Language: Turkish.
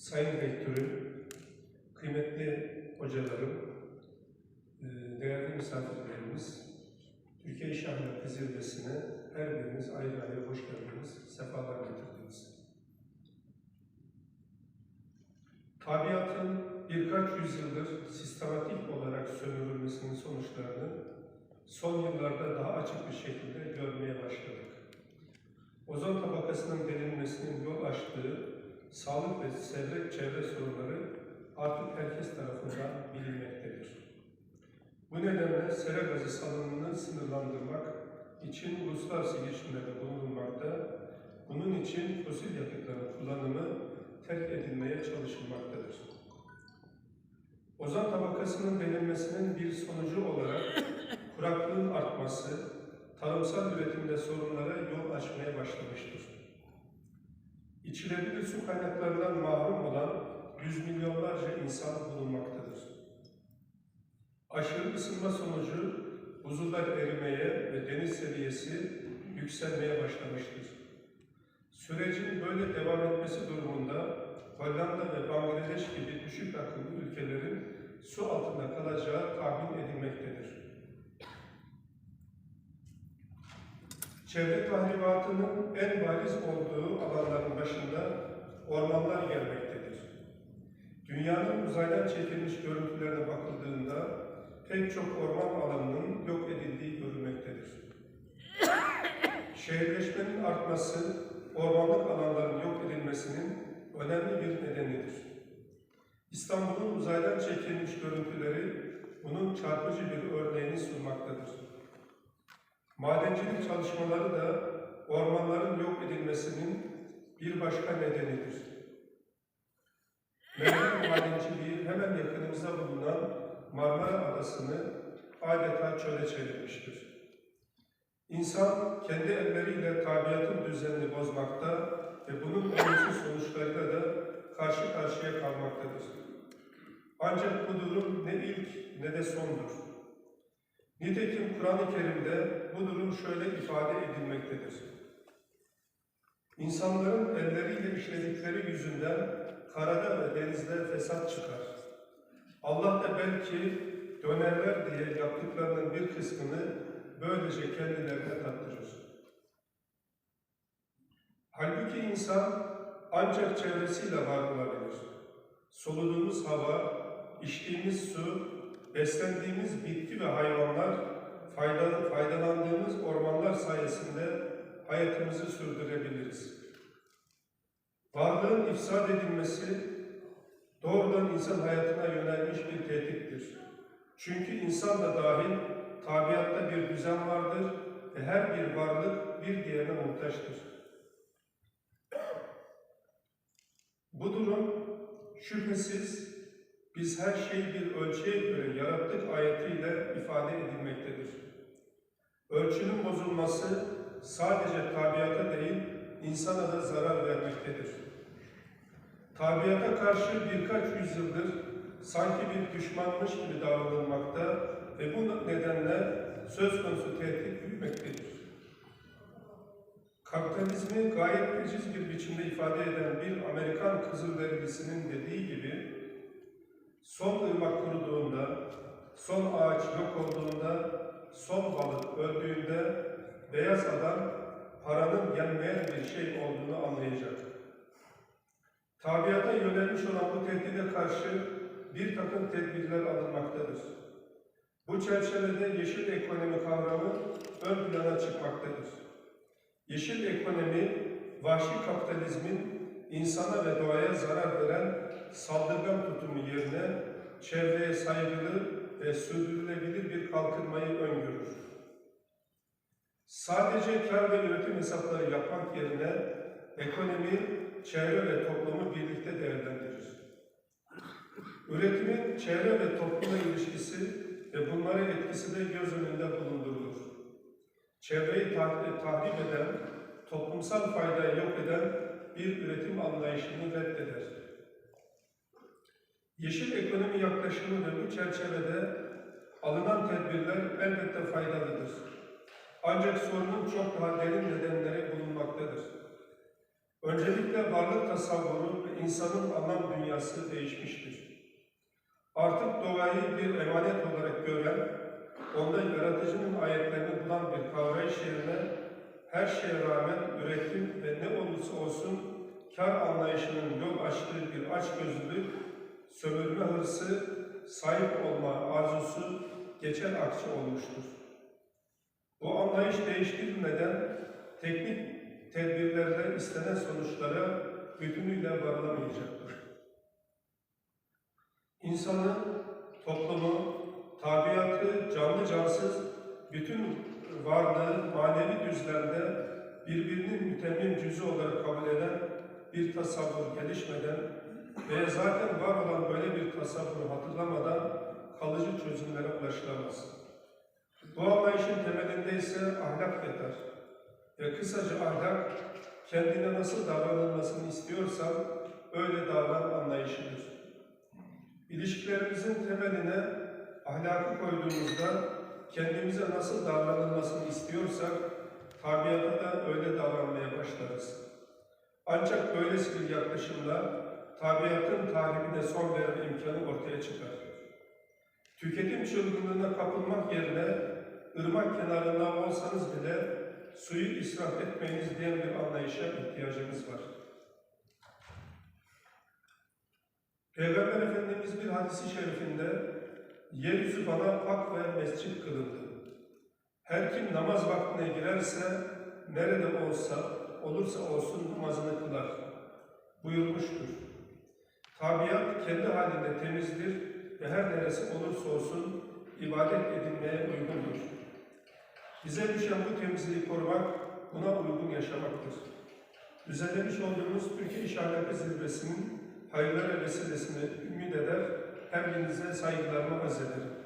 Sayın Rektörüm, kıymetli hocalarım, e, değerli misafirlerimiz, Türkiye İş Ahlakı Zirvesi'ne her biriniz ayrı ayrı hoş geldiniz, sefalar getirdiniz. Tabiatın birkaç yüzyıldır sistematik olarak sömürülmesinin sonuçlarını son yıllarda daha açık bir şekilde görmeye başladık. Ozon tabakasının delinmesinin yol açtığı sağlık ve çevre, çevre sorunları artık herkes tarafından bilinmektedir. Bu nedenle sera gazı salınımını sınırlandırmak için uluslararası girişimlerde bulunulmakta, bunun için fosil yakıtların kullanımı terk edilmeye çalışılmaktadır. Ozon tabakasının delinmesinin bir sonucu olarak kuraklığın artması, tarımsal üretimde sorunlara yol açmaya başlamıştır. İçilebilir su kaynaklarından mahrum olan yüz milyonlarca insan bulunmaktadır. Aşırı ısınma sonucu buzullar erimeye ve deniz seviyesi yükselmeye başlamıştır. Sürecin böyle devam etmesi durumunda Hollanda ve Bangladeş gibi düşük akıllı ülkelerin su altında kalacağı tahmin edilmektedir. Çevre tahribatının en bariz olduğu alanların başında ormanlar gelmektedir. Dünyanın uzaydan çekilmiş görüntülerine bakıldığında pek çok orman alanının yok edildiği görülmektedir. Şehirleşmenin artması, ormanlık alanların yok edilmesinin önemli bir nedenidir. İstanbul'un uzaydan çekilmiş görüntüleri bunun çarpıcı bir örneğini sunmaktadır. Madencilik çalışmaları da ormanların yok edilmesinin bir başka nedenidir. Mermer madenciliği hemen yakınımızda bulunan Marmara Adası'nı adeta çöle çevirmiştir. İnsan kendi elleriyle tabiatın düzenini bozmakta ve bunun olumsuz sonuçlarıyla da karşı karşıya kalmaktadır. Ancak bu durum ne ilk ne de sondur. Nitekim Kur'an-ı Kerim'de bu durum şöyle ifade edilmektedir. İnsanların elleriyle işledikleri yüzünden karada ve denizde fesat çıkar. Allah da belki dönerler diye yaptıklarının bir kısmını böylece kendilerine tattırır. Halbuki insan ancak çevresiyle var olabilir. Soluduğumuz hava, içtiğimiz su, beslendiğimiz bitki ve hayvanlar, fayda, faydalandığımız ormanlar sayesinde hayatımızı sürdürebiliriz. Varlığın ifsad edilmesi doğrudan insan hayatına yönelmiş bir tehdittir. Çünkü insan da dahil tabiatta bir düzen vardır ve her bir varlık bir diğerine muhtaçtır. Bu durum şüphesiz biz her şeyi bir ölçüye göre yarattık ayetiyle ifade edilmektedir. Ölçünün bozulması sadece tabiata değil, insana da zarar vermektedir. Tabiata karşı birkaç yüzyıldır sanki bir düşmanmış gibi davranılmakta ve bu nedenle söz konusu tehdit büyümektedir. Kapitalizmi gayet veciz bir biçimde ifade eden bir Amerikan Kızılderili'sinin dediği gibi, son ırmak kuruduğunda, son ağaç yok olduğunda, son balık öldüğünde beyaz adam paranın yenmeyen bir şey olduğunu anlayacak. Tabiata yönelmiş olan bu tehdide karşı bir takım tedbirler alınmaktadır. Bu çerçevede yeşil ekonomi kavramı ön plana çıkmaktadır. Yeşil ekonomi, vahşi kapitalizmin insana ve doğaya zarar veren saldırgan tutumu yerine çevreye saygılı ve sürdürülebilir bir kalkınmayı öngörür. Sadece kar ve üretim hesapları yapmak yerine ekonomi, çevre ve toplumu birlikte değerlendirir. Üretimin çevre ve topluma ilişkisi ve bunların etkisi de göz önünde bulundurulur. Çevreyi tahrip eden, toplumsal faydayı yok eden bir üretim anlayışını reddeder. Yeşil ekonomi yaklaşımı da bu çerçevede alınan tedbirler elbette faydalıdır. Ancak sorunun çok daha derin nedenleri bulunmaktadır. Öncelikle varlık tasavvuru ve insanın anlam dünyası değişmiştir. Artık doğayı bir emanet olarak gören, onda yaratıcının ayetlerini bulan bir kavrayış yerine her şeye rağmen üretim ve ne olursa olsun kar anlayışının yol açtığı bir açgözlülük, sömürme hırsı, sahip olma arzusu geçer akçe olmuştur. Bu anlayış değiştirilmeden teknik tedbirlerle istenen sonuçlara bütünüyle varılamayacaktır. İnsanı, toplumu, tabiatı, canlı cansız bütün varlığı manevi düzlemde birbirinin mütemmim cüzü olarak kabul eden bir tasavvur gelişmeden ve zaten var olan böyle bir tasavvuru hatırlamadan kalıcı çözümlere ulaşılamaz. Bu anlayışın temelinde ise ahlak yatar. Ve kısaca ahlak, kendine nasıl davranılmasını istiyorsan öyle davran anlayışıdır. İlişkilerimizin temeline ahlakı koyduğumuzda kendimize nasıl davranılmasını istiyorsak tabiata da öyle davranmaya başlarız. Ancak böylesi bir yaklaşımla tabiatın tahribine son verme imkanı ortaya çıkar. Tüketim çılgınlığına kapılmak yerine ırmak kenarında olsanız bile suyu israf etmeyiniz diyen bir anlayışa ihtiyacımız var. Peygamber Efendimiz bir hadisi şerifinde yeryüzü bana pak ve mescit kılındı. Her kim namaz vaktine girerse nerede olsa olursa olsun namazını kılar buyurmuştur. Tabiat kendi halinde temizdir ve her neresi olursa olsun ibadet edilmeye uygundur. Bize düşen bu temizliği korumak, buna uygun yaşamaktır. Düzenlemiş olduğumuz Türkiye İş Ahlakı Zirvesi'nin hayırlara vesilesini ümit eder, hepinize saygılarımı arz ederim.